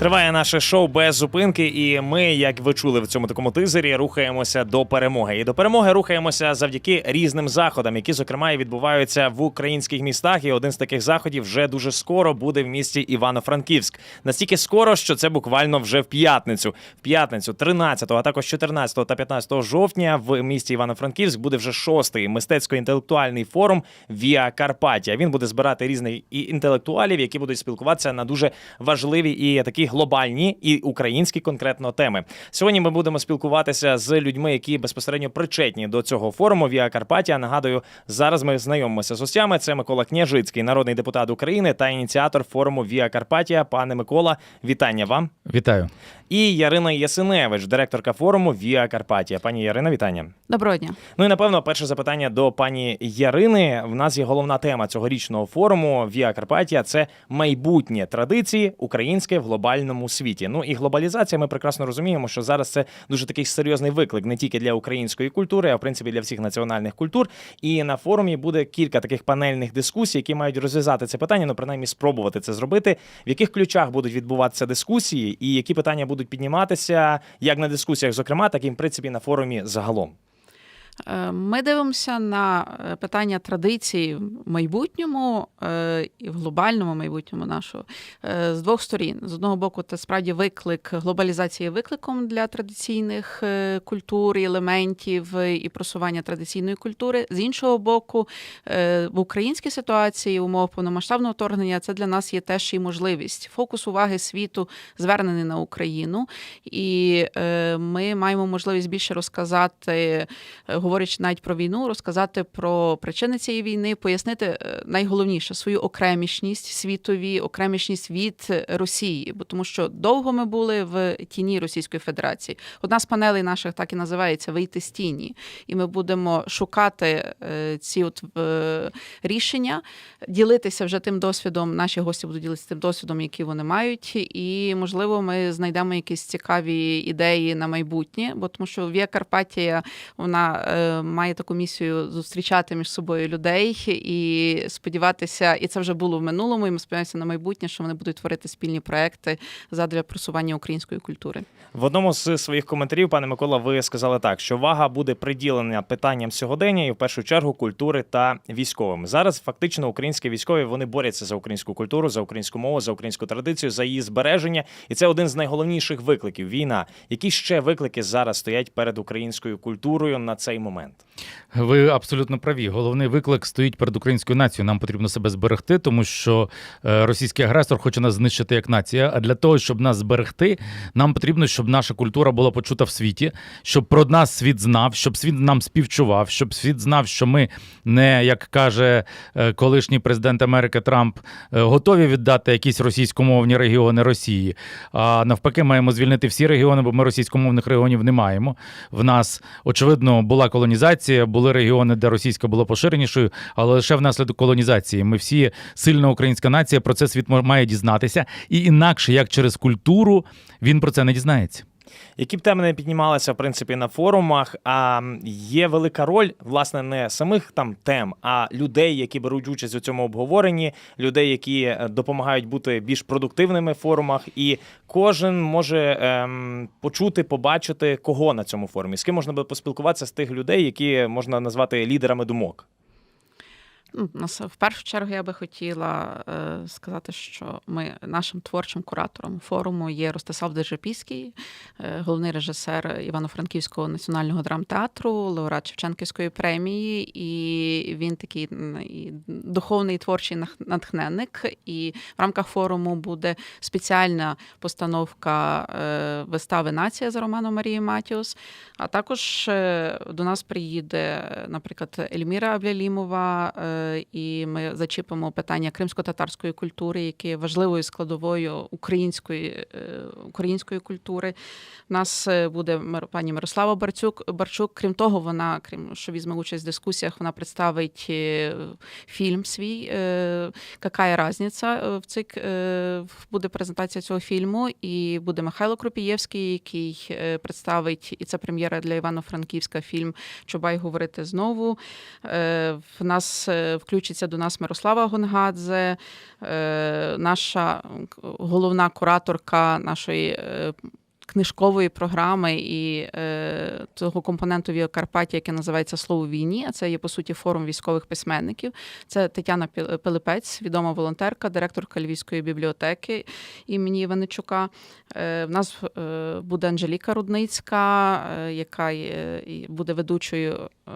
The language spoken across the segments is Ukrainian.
Триває наше шоу без зупинки, і ми, як ви чули в цьому такому тизері, рухаємося до перемоги. І до перемоги рухаємося завдяки різним заходам, які зокрема і відбуваються в українських містах. І один з таких заходів вже дуже скоро буде в місті Івано-Франківськ. Настільки скоро, що це буквально вже в п'ятницю. В п'ятницю, 13, а також 14 та 15 жовтня в місті Івано-Франківськ буде вже шостий мистецько-інтелектуальний форум Віа Карпатія. Він буде збирати різних і інтелектуалів, які будуть спілкуватися на дуже важливі і такі глобальні і українські конкретно теми. Сьогодні ми будемо спілкуватися з людьми, які безпосередньо причетні до цього форуму Віа Карпатія. Нагадую, зараз ми знайомимося з гостями. Це Микола Княжицький, народний депутат України та ініціатор форуму Віа Карпатія. Пане Микола, вітання вам. Вітаю. І Ярина Ясиневич, директорка форуму Віа Карпатія. Пані Ярина, вітання. Доброго дня. Ну і напевно, перше запитання до пані Ярини. В нас є головна тема цьогорічного форуму Віа Карпатія це майбутнє традиції українське в глобальному світі. Ну і глобалізація. Ми прекрасно розуміємо, що зараз це дуже такий серйозний виклик не тільки для української культури, а в принципі для всіх національних культур. І на форумі буде кілька таких панельних дискусій, які мають розв'язати це питання, ну принаймні спробувати це зробити. В яких ключах будуть відбуватися дискусії, і які питання будуть підніматися як на дискусіях, зокрема, так і в принципі на форумі загалом. Е, Ми дивимося на е, питання традицій в майбутньому е, і в глобальному майбутньому нашого з двох сторін. З одного боку, це справді виклик глобалізації викликом для традиційних культур елементів і просування традиційної культури. З іншого боку, в українській ситуації умов повномасштабного вторгнення це для нас є теж і можливість. Фокус уваги світу звернений на Україну, і ми маємо можливість більше розказати, говорячи навіть про війну, розказати про причини цієї війни, пояснити е, найголовніше свою окремішність світові, окремішність від Росії, бо тому що довго ми були в тіні Російської Федерації. Одна з панелей наших так і називається Вийти з тіні, і ми будемо шукати е, ці от рішення, ділитися вже тим досвідом. Наші гості будуть ділитися тим досвідом, який вони мають, і можливо, ми знайдемо якісь цікаві ідеї на майбутнє, бо тому що Вія Карпатія вона має таку місію зустрічати між собою людей і сподіватися, і це вже було в минулому. І ми сподіваємося на майбутнє, що вони будуть творити спільні проекти задля просування української культури. В одному з своїх коментарів, пане Микола, ви сказали так, що вага буде приділена питанням сьогодення і в першу чергу культури та військовим. Зараз фактично українські військові вони борються за українську культуру, за українську мову, за українську традицію, за її збереження, і це один з найголовніших викликів війна. Які ще виклики зараз стоять перед українською культурою на цей momento. Ви абсолютно праві. Головний виклик стоїть перед українською нацією. Нам потрібно себе зберегти, тому що е, російський агресор хоче нас знищити як нація. А для того, щоб нас зберегти, нам потрібно, щоб наша культура була почута в світі, щоб про нас світ знав, щоб світ нам співчував, щоб світ знав, що ми не як каже е, колишній президент Америки Трамп, е, готові віддати якісь російськомовні регіони Росії. А навпаки, маємо звільнити всі регіони, бо ми російськомовних регіонів не маємо. В нас очевидно була колонізація, були регіони, де російська була поширенішою, але лише внаслідок колонізації. Ми всі сильна українська нація. Про це світ має дізнатися, і інакше як через культуру він про це не дізнається. Які б теми не піднімалися в принципі на форумах, а є велика роль власне не самих там тем, а людей, які беруть участь у цьому обговоренні, людей, які е, допомагають бути більш продуктивними в форумах, і кожен може ем, почути, побачити кого на цьому форумі, з ким можна буде поспілкуватися з тих людей, які можна назвати лідерами думок. Ну, в першу чергу я би хотіла е, сказати, що ми нашим творчим куратором форуму є Ростислав Держипіський, е, головний режисер Івано-Франківського національного драмтеатру, лауреат Шевченківської премії, і він такий духовний творчий натхненник. І в рамках форуму буде спеціальна постановка е, вистави Нація за Романом Марії Матіус. А також до нас приїде, наприклад, Ельміра Аблялімова, і ми зачіпимо питання кримсько-татарської культури, які є важливою складовою української, е, української культури. У нас е, буде пані Мирослава Барцюк. Барчук. Крім того, вона, крім що візьме участь в дискусіях, вона представить е, фільм свій Какая разниця в цик е, буде презентація цього фільму. І буде Михайло Кропієвський, який представить, і це прем'єра для Івано-Франківська фільм Чубай говорити знову. В нас включиться до нас Мирослава Гонгадзе, е, наша головна кураторка нашої. Книжкової програми і е, того компоненту Віокарпаття, який називається Слово війні. А це є по суті форум військових письменників. Це Тетяна Пилипець, відома волонтерка, директорка Львівської бібліотеки імені Венечука. Е, в нас е, буде Анжеліка Рудницька, е, яка є- буде ведучою е,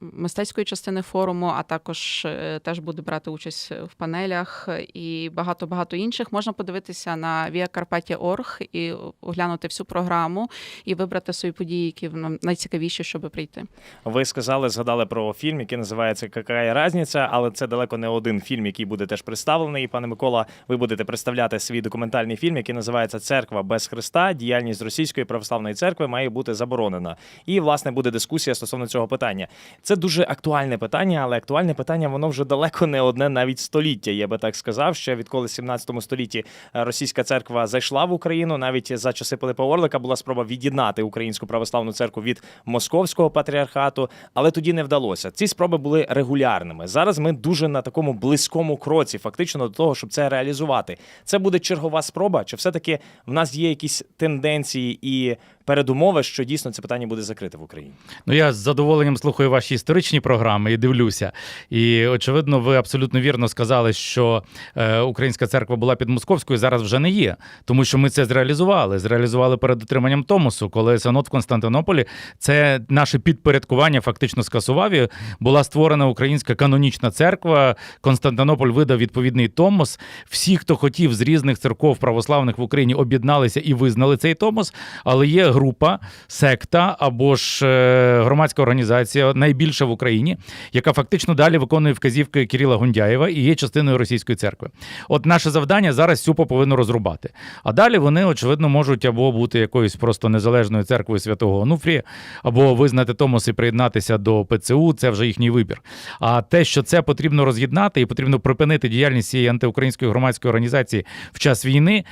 мистецької частини форуму, а також е, теж буде брати участь в панелях і багато багато інших. Можна подивитися на viacarpatia.org і оглянути всю програму і вибрати свої події, які нам найцікавіші, щоб прийти. Ви сказали, згадали про фільм, який називається Какая разниця, але це далеко не один фільм, який буде теж представлений. Пане Микола, ви будете представляти свій документальний фільм, який називається Церква без Христа. Діяльність російської православної церкви має бути заборонена. І власне буде дискусія стосовно цього питання. Це дуже актуальне питання, але актуальне питання воно вже далеко не одне, навіть століття. Я би так сказав. Ще відколи в 17 столітті е, російська церква зайшла в Україну, навіть за часи Пилипа Орлика була спроба від'єднати українську православну церкву від московського патріархату, але тоді не вдалося. Ці спроби були регулярними. Зараз ми дуже на такому близькому кроці, фактично до того, щоб це реалізувати. Це буде чергова спроба, чи все-таки в нас є якісь тенденції і передумови, що дійсно це питання буде закрите в Україні? Ну, я з задоволенням слухаю ваші історичні програми і дивлюся. І очевидно, ви абсолютно вірно сказали, що е, українська церква була під московською, зараз вже не є. Тому що ми це зреалізували. Зреалізували перед дотриманням Томосу, коли Синод в Константинополі це наше підпорядкування фактично скасував. І була створена українська канонічна церква. Константинополь видав відповідний Томос. Всі, хто хотів з різних церков православних в Україні, об'єдналися і визнали цей Томос. Але є група, секта або ж е, громадська організація, найбільша в Україні, яка фактично далі виконує вказівки Кирила Гундяєва і є частиною російської церкви. От наше завдання зараз цю повинно розрубати. А далі вони, очевидно, можуть або бути якоюсь просто незалежною церквою святого Онуфрія, або визнати Томос і приєднатися до ПЦУ. Це вже їхній вибір. А те, що це потрібно роз'єднати і потрібно припинити діяльність цієї антиукраїнської громадської організації в час війни,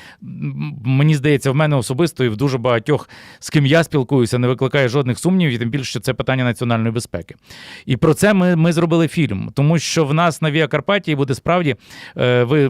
мені здається, в мене особисто і в дуже багатьох, з ким я спілкуюся, не викликає жодних сумнівів, і тим більше що це питання національної безпеки. І про це ми, ми зробили фільм, тому що в нас на Віа Карпатії буде справді е, ви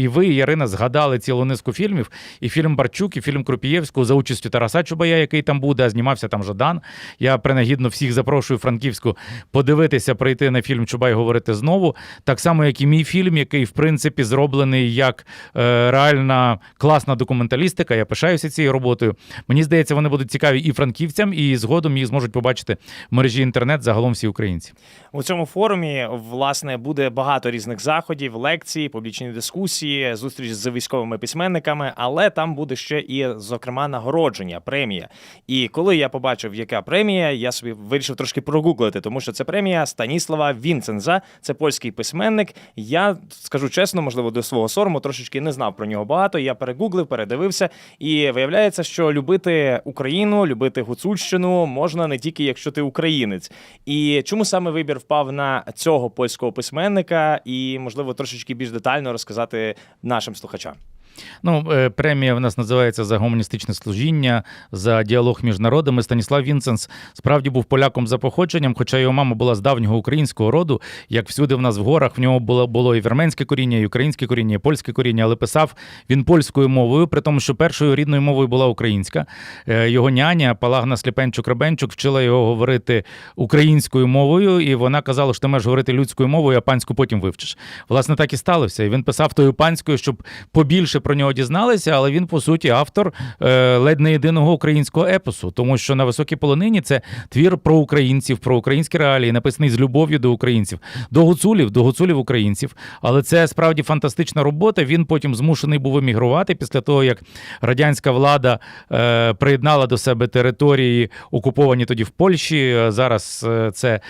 і ви, Ярина, згадали цілу низку фільмів. І фільм Барчук, і фільм Крупієвського за участю Тараса Чубая, який там буде, а знімався там Жадан. Я принагідно всіх запрошую Франківську подивитися, прийти на фільм Чубай говорити знову. Так само, як і мій фільм, який в принципі зроблений як е, реальна класна документалістика. Я пишаюся цією роботою. Мені здається, вони будуть цікаві і франківцям, і згодом їх зможуть побачити в мережі інтернет загалом всі українці. У цьому форумі власне буде багато різних заходів, лекцій, публічні дискусії, зустріч з військовими письменниками, але там буде ще і, зокрема, нагородження, премія. І коли я побачив, яка премія, я собі вирішив трошки прогуглити, тому що це премія Станіслава Вінценза, це польський письменник. Я скажу чесно, можливо, до свого сорому трошечки не знав про нього багато. Я перегуглив, передивився, і виявляється, що любити Україну, любити гуцульщину можна не тільки якщо ти українець. І чому саме вибір впав на цього польського письменника, і можливо трошечки більш детально розказати нашим слухачам. Ну, е, премія в нас називається за гуманістичне служіння, за діалог між народами. Станіслав Вінценс справді був поляком за походженням, хоча його мама була з давнього українського роду. Як всюди в нас в горах, в нього було, було і вірменське коріння, і українське коріння, і польське коріння, але писав він польською мовою, при тому, що першою рідною мовою була українська. Е, Його няня Палагна Сліпенчук-Ребенчук вчила його говорити українською мовою, і вона казала, що ти маєш говорити людською мовою, а панську потім вивчиш. Власне, так і сталося. І він писав тою панською, щоб побільше про нього дізналися, але він, по суті, автор е, ледь не єдиного українського епосу, тому що на високій полонині це твір про українців, про українські реалії, написаний з любов'ю до українців, до гуцулів, до гуцулів українців. Але це справді фантастична робота. Він потім змушений був емігрувати після того, як радянська влада е, приєднала до себе території, окуповані тоді в Польщі. Е, Зараз це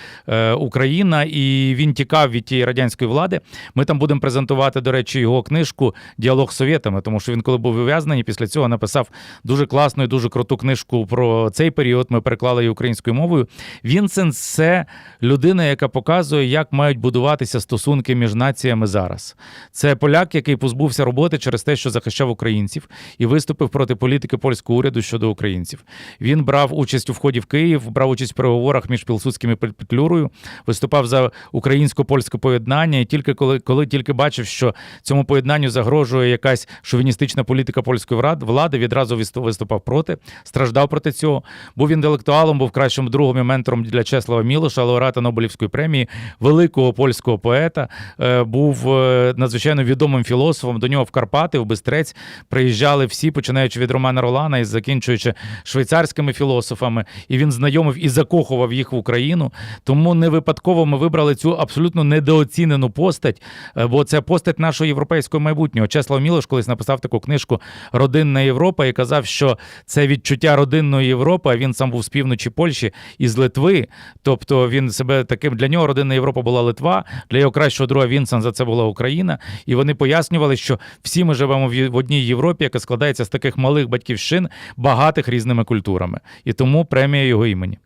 Україна, і він тікав від тієї радянської влади. Ми там будемо презентувати, до речі, його книжку Діалог з поетами, тому що він, коли був ув'язнений, після цього написав дуже класну і дуже круту книжку про цей період. Ми переклали її українською мовою. Вінсент це людина, яка показує, як мають будуватися стосунки між націями зараз. Це поляк, який позбувся роботи через те, що захищав українців, і виступив проти політики польського уряду щодо українців. Він брав участь у вході в Київ, брав участь в переговорах між Пілсудським і Петлюрою, виступав за українсько-польське поєднання. І тільки коли, коли тільки бачив, що цьому поєднанню загрожує якась шовіністична політика польської влади, відразу висту- виступав проти, страждав проти цього. Був інтелектуалом, був кращим другом і ментором для Чеслава Мілоша, лауреата Нобелівської премії, великого польського поета. Е, Був е, надзвичайно відомим філософом. До нього в Карпати, в Бистрець приїжджали всі, починаючи від Романа Ролана і закінчуючи швейцарськими філософами. І він знайомив і закохував їх в Україну. Тому не випадково ми вибрали цю абсолютно недооцінену постать, е, бо це постать нашого європейського майбутнього. Чеслав Мілош колись написав таку книжку Родинна Європа і казав, що це відчуття родинної Європи. Він сам був з півночі Польщі із Литви. Тобто він себе таким для нього родинна Європа була Литва, для його кращого друга Вінсенза це була Україна. І вони пояснювали, що всі ми живемо в одній Європі, яка складається з таких малих батьківщин, багатих різними культурами. І тому премія його імені.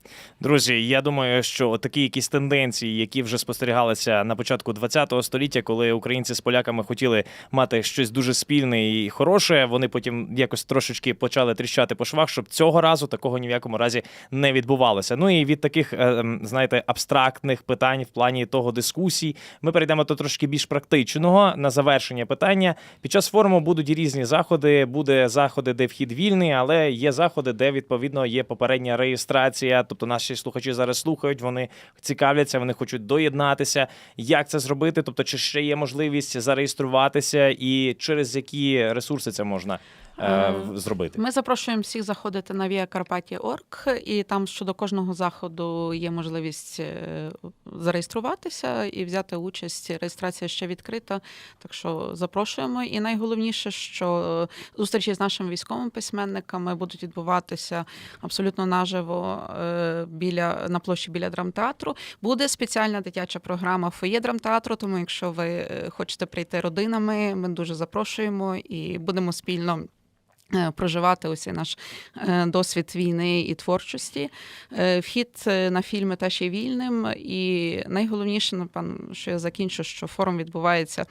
Друзі, я думаю, що такі якісь тенденції, які вже спостерігалися на початку ХХ століття, коли українці з поляками хотіли мати щось дуже спільне і хороше, вони потім якось трошечки почали тріщати по швах, щоб цього разу такого ні в якому разі не відбувалося. Ну і від таких, е, ем, знаєте, абстрактних питань в плані того дискусій, ми перейдемо до трошки більш практичного на завершення питання. Під час форуму будуть різні заходи. Буде заходи, де вхід вільний, але є заходи, де відповідно є попередня реєстрація. Тобто наші слухачі зараз слухають, вони цікавляться, вони хочуть доєднатися. Як це зробити? Тобто, чи ще є можливість зареєструватися, і через які ресурси це можна е, Е, зробити? Ми запрошуємо всіх заходити на ViaCarpatia.org, і там щодо кожного заходу є можливість е, зареєструватися і взяти участь. Реєстрація ще відкрита, так що запрошуємо. І найголовніше, що зустрічі з нашими військовими письменниками будуть відбуватися абсолютно наживо е, біля на площі біля драмтеатру. Буде спеціальна дитяча програма фоє драмтеатру. Тому, якщо ви е, хочете прийти родинами, ми дуже запрошуємо і будемо спільно. Е, Проживати ось наш е, досвід війни і творчості. Е, Вхід на фільми теж є вільним. І найголовніше, напевно, що я закінчу, що форум відбувається.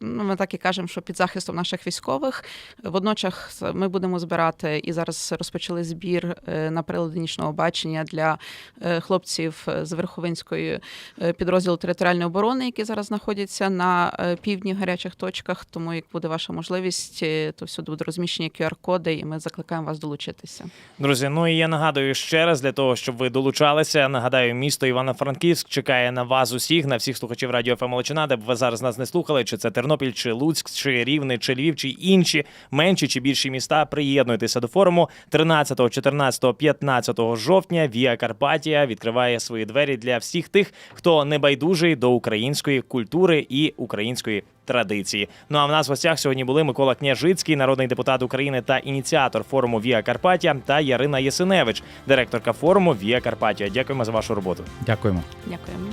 Ну, ми так і кажемо, що під захистом наших військових. Водночас ми будемо збирати і зараз розпочали збір е, на прилади нічного бачення для е, хлопців з Верховинської е, підрозділу територіальної оборони, які зараз знаходяться на е, півдні гарячих точках. Тому, як буде ваша можливість, е, то всюди буде розміщені QR-коди, і ми закликаємо вас долучитися. Друзі, ну і я нагадую ще раз для того, щоб ви долучалися. Нагадаю, місто Івано-Франківськ чекає на вас усіх, на всіх слухачів радіо ФМ Молочина, де б ви зараз нас не слухали, чи це Тернопіль, чи Луцьк, чи Рівне, чи Львів, чи інші менші чи більші міста. Приєднуйтеся до форуму 13, 14, 15 жовтня. Віа Карпатія відкриває свої двері для всіх тих, хто небайдужий до української культури і української. Традиції. Ну а в нас в гостях сьогодні були Микола Княжицький, народний депутат України та ініціатор форуму Віа Карпатія, та Ярина Єсиневич, директорка форуму Віа Карпатія. Дякуємо за вашу роботу. Дякуємо. Дякуємо.